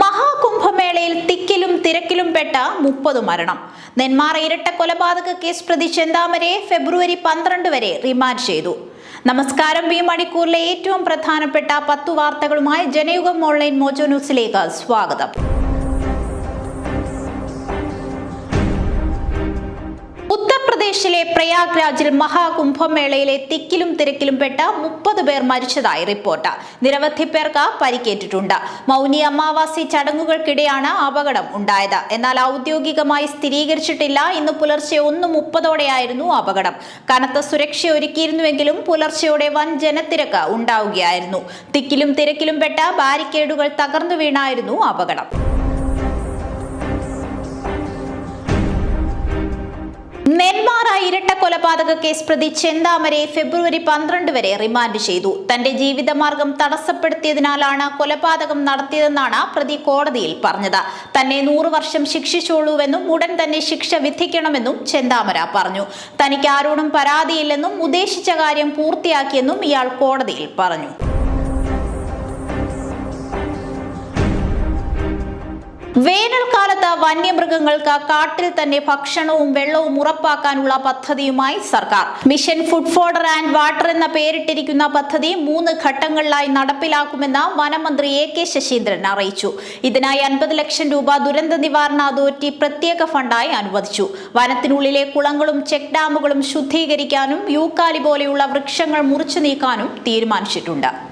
മഹാകുംഭമേളയിൽ തിക്കിലും തിരക്കിലും പെട്ട മുപ്പത് മരണം. നെന്മാറ ഇരട്ട കൊലപാതക കേസ് പ്രതി ചെന്താമരയെ ഫെബ്രുവരി പന്ത്രണ്ട് വരെ റിമാൻഡ് ചെയ്തു. നമസ്കാരം ഈ മണിക്കൂറിലെ ഏറ്റവും പ്രധാനപ്പെട്ട പത്തു വാർത്തകളുമായി ജനയുഗം ഓൺലൈൻ മോജോ ന്യൂസിലേക്ക് സ്വാഗതം. ഉത്തർപ്രദേശിലെ പ്രയാഗ്രാജിൽ മഹാകുംഭമേളയിലെ തിക്കിലും തിരക്കിലും പെട്ട മുപ്പത് പേർ മരിച്ചതായി റിപ്പോർട്ട്. നിരവധി പേർക്ക് പരിക്കേറ്റിട്ടുണ്ട്. മൗനി അമാവാസി ചടങ്ങുകൾക്കിടെയാണ് അപകടം ഉണ്ടായത്. എന്നാൽ ഔദ്യോഗികമായി സ്ഥിരീകരിച്ചിട്ടില്ല. ഇന്ന് പുലർച്ചെ ഒന്ന് മുപ്പതോടെയായിരുന്നു അപകടം. കനത്ത സുരക്ഷ ഒരുക്കിയിരുന്നുവെങ്കിലും പുലർച്ചെയോടെ വൻ ജനത്തിരക്ക് ഉണ്ടാവുകയായിരുന്നു. തിക്കിലും തിരക്കിലും പെട്ട ബാരിക്കേഡുകൾ തകർന്നു വീണായിരുന്നു അപകടം. കൊലപാതക കേസ് പ്രതി ചെന്താമരെ ഫെബ്രുവരി പന്ത്രണ്ട് വരെ റിമാൻഡ് ചെയ്തു. തന്റെ ജീവിതമാർഗം തടസ്സപ്പെടുത്തിയതിനാലാണ് കൊലപാതകം നടത്തിയതെന്നാണ് പ്രതി കോടതിയിൽ പറഞ്ഞത്. തന്നെ നൂറു വർഷം ശിക്ഷിച്ചോളൂവെന്നും ഉടൻ തന്നെ ശിക്ഷ വിധിക്കണമെന്നും ചെന്താമര പറഞ്ഞു. തനിക്ക് ആരോടും പരാതിയില്ലെന്നും ഉദ്ദേശിച്ച കാര്യം പൂർത്തിയാക്കിയെന്നും ഇയാൾ കോടതിയിൽ പറഞ്ഞു. വേനൽക്കാലത്ത് വന്യമൃഗങ്ങൾക്ക് കാട്ടിൽ തന്നെ ഭക്ഷണവും വെള്ളവും ഉറപ്പാക്കാനുള്ള പദ്ധതിയുമായി സർക്കാർ. Mission food fodder and water എന്ന പേരിട്ടിരിക്കുന്ന പദ്ധതി മൂന്ന് ഘട്ടങ്ങളിലായി നടപ്പിലാക്കുമെന്ന് വനമന്ത്രി എ കെ ശശീന്ദ്രൻ അറിയിച്ചു. ഇതിനായി അൻപത് ലക്ഷം രൂപ ദുരന്ത നിവാരണ അതോറിറ്റി പ്രത്യേക ഫണ്ടായി അനുവദിച്ചു. വനത്തിനുള്ളിലെ കുളങ്ങളും ചെക്ക് ഡാമുകളും ശുദ്ധീകരിക്കാനും യൂക്കാലി പോലെയുള്ള വൃക്ഷങ്ങൾ മുറിച്ചു നീക്കാനും തീരുമാനിച്ചിട്ടുണ്ട്.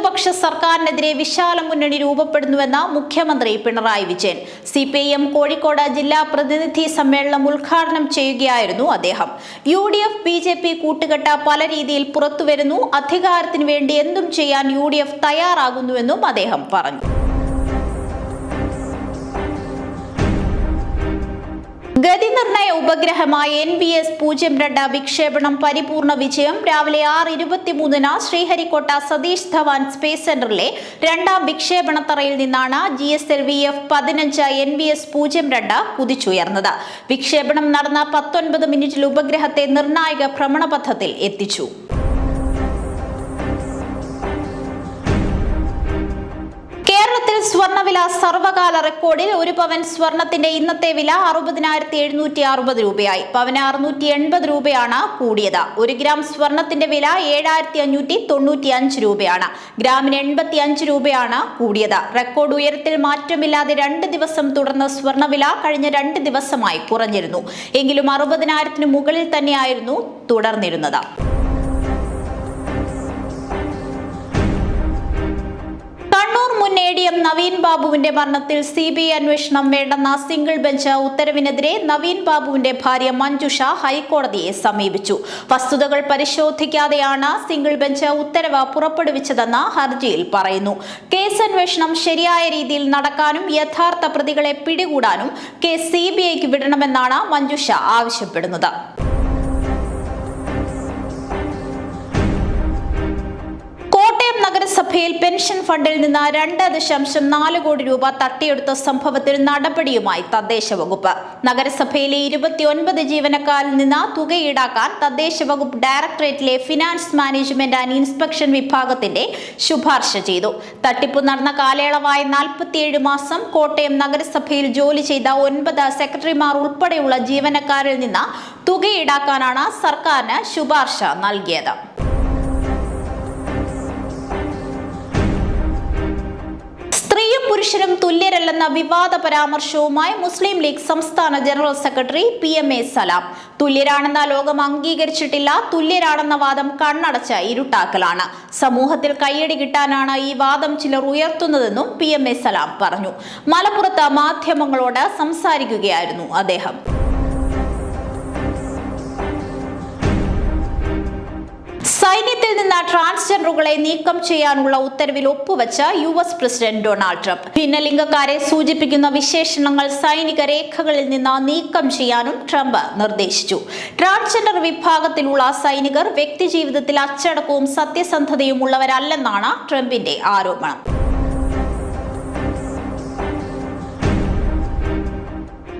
ഇടതുപക്ഷ സർക്കാരിനെതിരെ വിശാല മുന്നണി രൂപപ്പെടുന്നുവെന്ന് മുഖ്യമന്ത്രി Pinarayi Vijayan. C P M Kozhikode ജില്ലാ പ്രതിനിധി സമ്മേളനം ഉദ്ഘാടനം ചെയ്യുകയായിരുന്നു അദ്ദേഹം. U D F B J P കൂട്ടുകെട്ട് പല രീതിയിൽ പുറത്തുവരുന്നു. അധികാരത്തിന് വേണ്ടി എന്തും ചെയ്യാൻ യു ഡി എഫ് തയ്യാറാകുന്നുവെന്നും അദ്ദേഹം പറഞ്ഞു. ഗതിനിർണയ ഉപഗ്രഹമായ എൻ ബി എസ് പൂജ്യം രണ്ട് വിക്ഷേപണം പരിപൂർണ വിജയം. രാവിലെ ആറ് ഇരുപത്തിമൂന്നിന് ശ്രീഹരിക്കോട്ട സതീഷ് ധവാൻ സ്പേസ് സെന്ററിലെ രണ്ടാം വിക്ഷേപണത്തറയിൽ നിന്നാണ് G S L V F പതിനഞ്ച് എൻ ബി എസ് പൂജ്യം രണ്ട് കുതിച്ചുയർന്നത്. വിക്ഷേപണം നടന്ന പത്തൊൻപത് മിനിറ്റിൽ ഉപഗ്രഹത്തെ നിർണായക ഭ്രമണപഥത്തിൽ എത്തിച്ചു. സ്വർണവില സർവകാല റെക്കോർഡിൽ ഒരു പവൻ സ്വർണത്തിന്റെ ഇന്നത്തെ വില അറുപതിനായിരത്തി എഴുന്നൂറ്റി അറുപത് രൂപയായി. പവന് അറുന്നൂറ്റി എൺപത് രൂപയാണ് കൂടിയത്. ഒരു ഗ്രാം സ്വർണത്തിന്റെ വില ഏഴായിരത്തി അഞ്ഞൂറ്റി തൊണ്ണൂറ്റി അഞ്ച് രൂപയാണ്. ഗ്രാമിന് എൺപത്തി അഞ്ച് രൂപയാണ് കൂടിയത്. റെക്കോർഡ് ഉയരത്തിൽ മാറ്റമില്ലാതെ രണ്ട് ദിവസം തുടർന്ന സ്വർണവില കഴിഞ്ഞ രണ്ട് ദിവസമായി കുറഞ്ഞിരുന്നു. എങ്കിലും അറുപതിനായിരത്തിന് മുകളിൽ തന്നെയായിരുന്നു തുടർന്നിരുന്നത്. എ നവീൻ ബാബുവിന്റെ മരണത്തിൽ സി ബി ഐ അന്വേഷണം വേണ്ടെന്ന സിംഗിൾ ബെഞ്ച് ഉത്തരവിനെതിരെ നവീൻ ബാബുവിന്റെ ഭാര്യ മഞ്ജുഷ ഹൈക്കോടതിയെ സമീപിച്ചു. വസ്തുതകൾ പരിശോധിക്കാതെയാണ് സിംഗിൾ ബെഞ്ച് ഉത്തരവ് പുറപ്പെടുവിച്ചതെന്ന് ഹർജിയിൽ പറയുന്നു. കേസ് അന്വേഷണം ശരിയായ രീതിയിൽ നടക്കാനും യഥാർത്ഥ പ്രതികളെ പിടികൂടാനും കേസ് സി വിടണമെന്നാണ് മഞ്ജുഷ ആവശ്യപ്പെടുന്നത്. നഗരസഭയിൽ പെൻഷൻ ഫണ്ടിൽ നിന്ന് രണ്ട് ദശാംശം നാല് കോടി രൂപ തട്ടിയെടുത്ത സംഭവത്തിൽ നടപടിയുമായി തദ്ദേശ വകുപ്പ്. നഗരസഭയിലെ ഇരുപത്തിയൊൻപത് ജീവനക്കാരിൽ നിന്ന് തുക ഈടാക്കാൻ തദ്ദേശ വകുപ്പ് ഡയറക്ടറേറ്റിലെ ഫിനാൻസ് മാനേജ്മെന്റ് ആൻഡ് ഇൻസ്പെക്ഷൻ വിഭാഗത്തിന്റെ ശുപാർശ ചെയ്തു. തട്ടിപ്പ് നടന്ന കാലയളവായ നാൽപ്പത്തിയേഴ് മാസം കോട്ടയം നഗരസഭയിൽ ജോലി ചെയ്ത ഒൻപത് സെക്രട്ടറിമാർ ഉൾപ്പെടെയുള്ള ജീവനക്കാരിൽ നിന്ന് തുക ഈടാക്കാനാണ് സർക്കാരിന് ശുപാർശ നൽകിയത്. പുരുഷനും തുല്യരല്ലെന്ന വിവാദ പരാമർശവുമായി മുസ്ലിം ലീഗ് സംസ്ഥാന general secretary P M A Salam. തുല്യരാണെന്ന ലോകം അംഗീകരിച്ചിട്ടില്ല തുല്യരാണെന്ന വാദം കണ്ണടച്ച ഇരുട്ടാക്കലാണ്. സമൂഹത്തിൽ കയ്യടി കിട്ടാനാണ് ഈ വാദം ചിലർ ഉയർത്തുന്നതെന്നും പി എം എ സലാം പറഞ്ഞു. മലപ്പുറത്ത് മാധ്യമങ്ങളോട് സംസാരിക്കുകയായിരുന്നു അദ്ദേഹം. സൈന്യത്തിൽ നിന്ന് ട്രാൻസ്ജെൻഡറുകളെ നീക്കം ചെയ്യാനുള്ള ഉത്തരവിൽ ഒപ്പുവെച്ച U S president Donald Trump. ഭിന്നലിംഗക്കാരെ സൂചിപ്പിക്കുന്ന വിശേഷണങ്ങൾ സൈനിക രേഖകളിൽ നിന്ന് നീക്കം ചെയ്യാനും ട്രംപ് നിർദ്ദേശിച്ചു. ട്രാൻസ്ജെൻഡർ വിഭാഗത്തിലുള്ള സൈനികർ വ്യക്തിജീവിതത്തിൽ അച്ചടക്കവും സത്യസന്ധതയും ഉള്ളവരല്ലെന്നാണ് ട്രംപിന്റെ ആരോപണം.